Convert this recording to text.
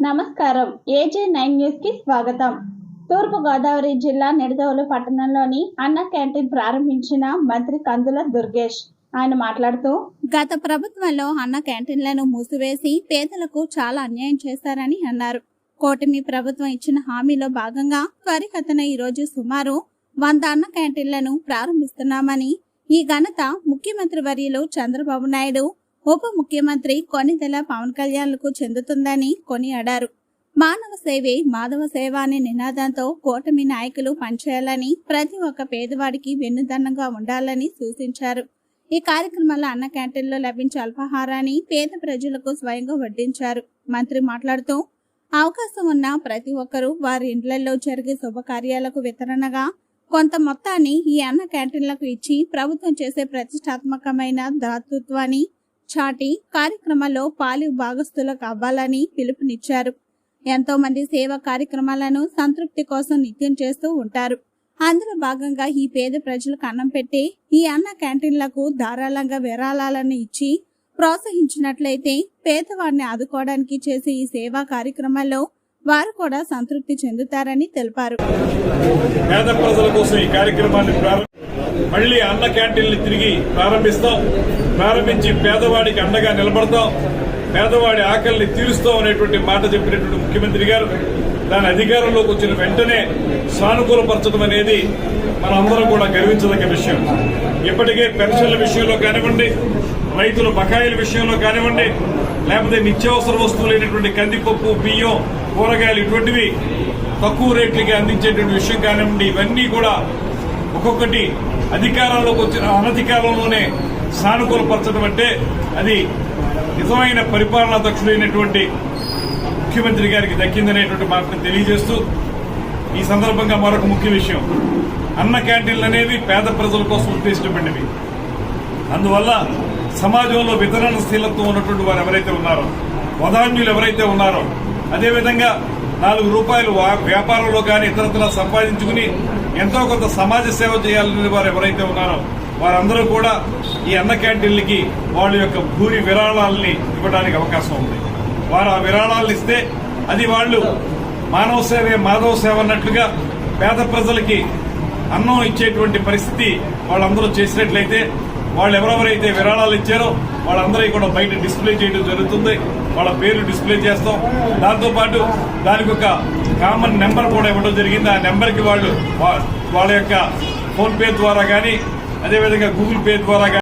నమస్కారం. ఏజే నైన్ న్యూస్కి స్వాగతం. తూర్పు గోదావరి జిల్లా నిడదవోలు పట్టణంలోని అన్న క్యాంటీన్ ప్రారంభించిన మంత్రి కందుల దుర్గేష్. ఆయన మాట్లాడుతూ గత ప్రభుత్వంలో అన్న క్యాంటీన్లను మూసివేసి పేదలకు చాలా అన్యాయం చేశారని అన్నారు. కూటమి ప్రభుత్వం ఇచ్చిన హామీలో భాగంగా త్వరితగతిన ఈ రోజు సుమారు వంద అన్న క్యాంటీన్లను ప్రారంభిస్తున్నామని ఈ ఘనత ముఖ్యమంత్రి వర్యులు చంద్రబాబు నాయుడు ఉప ముఖ్యమంత్రి కొనిదెల పవన్ కళ్యాణ్లకు చెందుతుందని కొనియాడారు మానవ సేవే మాధవ సేవ అనే నినాదంతో కూటమి నాయకులు పనిచేయాలని ప్రతి ఒక్క పేదవాడికి వెన్నుదన్నంగా ఉండాలని సూచించారు. ఈ కార్యక్రమంలో అన్న క్యాంటీన్లో లభించే అల్పాహారాన్ని పేద ప్రజలకు స్వయంగా వడ్డించారు. మంత్రి మాట్లాడుతూ అవకాశం ఉన్న ప్రతి ఒక్కరూ వారి ఇండ్లలో జరిగే శుభకార్యాలకు వితరణగా కొంత మొత్తాన్ని ఈ అన్న క్యాంటీన్లకు ఇచ్చి ప్రభుత్వం చేసే ప్రతిష్టాత్మకమైన దాతృత్వాన్ని చాటి కార్యక్రమంలో పాలి భాగస్థులకు అవ్వాలని పిలుపునిచ్చారు. ఎంతో మంది సేవా కార్యక్రమాలను సంతృప్తి కోసం నిత్యం చేస్తూ ఉంటారు. అందులో భాగంగా ఈ పేద ప్రజలకు అన్నం పెట్టి ఈ అన్న క్యాంటీన్లకు ధారాళంగా విరాళాలను ఇచ్చి ప్రోత్సహించినట్లయితే పేదవాడిని ఆదుకోవడానికి చేసే ఈ సేవా కార్యక్రమాల్లో వారు కూడా సంతృప్తి చెందుతారని తెలిపారు. పేద ప్రజల కోసం ఈ కార్యక్రమాన్ని మళ్ళీ అన్న క్యాంటీన్లు తిరిగి ప్రారంభిస్తాం. ప్రారంభించి పేదవాడికి అండగా నిలబడతాం. పేదవాడి ఆకలిని తీరుస్తాం అనేటువంటి మాట చెప్పినటువంటి ముఖ్యమంత్రి గారు. దాని అధికారంలోకి వచ్చిన వెంటనే సానుకూలపరచడం అనేది మన అందరం కూడా గర్వించదగ్గ విషయం. ఇప్పటికే పెన్షన్ల విషయంలో కానివ్వండి రైతుల బకాయిల విషయంలో కానివ్వండి లేకపోతే నిత్యావసర వస్తువులైనటువంటి కందిపప్పు బియ్యం కూరగాయలు ఇటువంటివి తక్కువ రేట్లకి అందించేటువంటి విషయం కానివ్వండి ఇవన్నీ కూడా ఒక్కొక్కటి అధికారంలోకి వచ్చిన అనధికారంలోనే సానుకూలపరచడం అంటే అది నిజమైన పరిపాలనా దక్షుడైనటువంటి ముఖ్యమంత్రి గారికి దక్కిందనేటువంటి మాటను తెలియజేస్తూ ఈ సందర్భంగా మరొక ముఖ్య విషయం. అన్న క్యాంటీన్లు అనేవి పేద ప్రజల కోసం ఉద్దేశించబడినవి అందువల్ల సమాజంలో వితరణశీలత్వం ఉన్నటువంటి వారు ఎవరైతే ఉన్నారో వధాన్యులు ఎవరైతే ఉన్నారో అదేవిధంగా నాలుగు రూపాయలు వ్యాపారంలో కానీ ఇతరత్ర సంపాదించుకుని ఎంతో కొంత సమాజ సేవ చేయాలని వారు ఎవరైతే ఉన్నారో వారందరూ కూడా ఈ అన్న క్యాంటీన్లకి వాళ్ళ యొక్క భూరి విరాళాలని ఇవ్వడానికి అవకాశం ఉంది. వారు ఆ విరాళాలను ఇస్తే అది వాళ్ళు మానవ సేవే మాధవ సేవ అన్నట్లుగా పేద ప్రజలకి అన్నం ఇచ్చేటువంటి పరిస్థితి వాళ్ళందరూ చేసినట్లయితే వాళ్ళు ఎవరెవరైతే విరాళాలు ఇచ్చారో వాళ్ళందరూ కూడా బయట డిస్ప్లే చేయడం జరుగుతుంది. వాళ్ళ పేరు డిస్ప్లే చేస్తాం. దాంతోపాటు దానికి ఒక కామన్ నెంబర్ కూడా ఇవ్వడం జరిగింది. ఆ నెంబర్కి వాళ్ళు వా- వాళ్ళ యొక్క ఫోన్ పే ద్వారా కానీ అదేవిధంగా గూగుల్ పే ద్వారా కానీ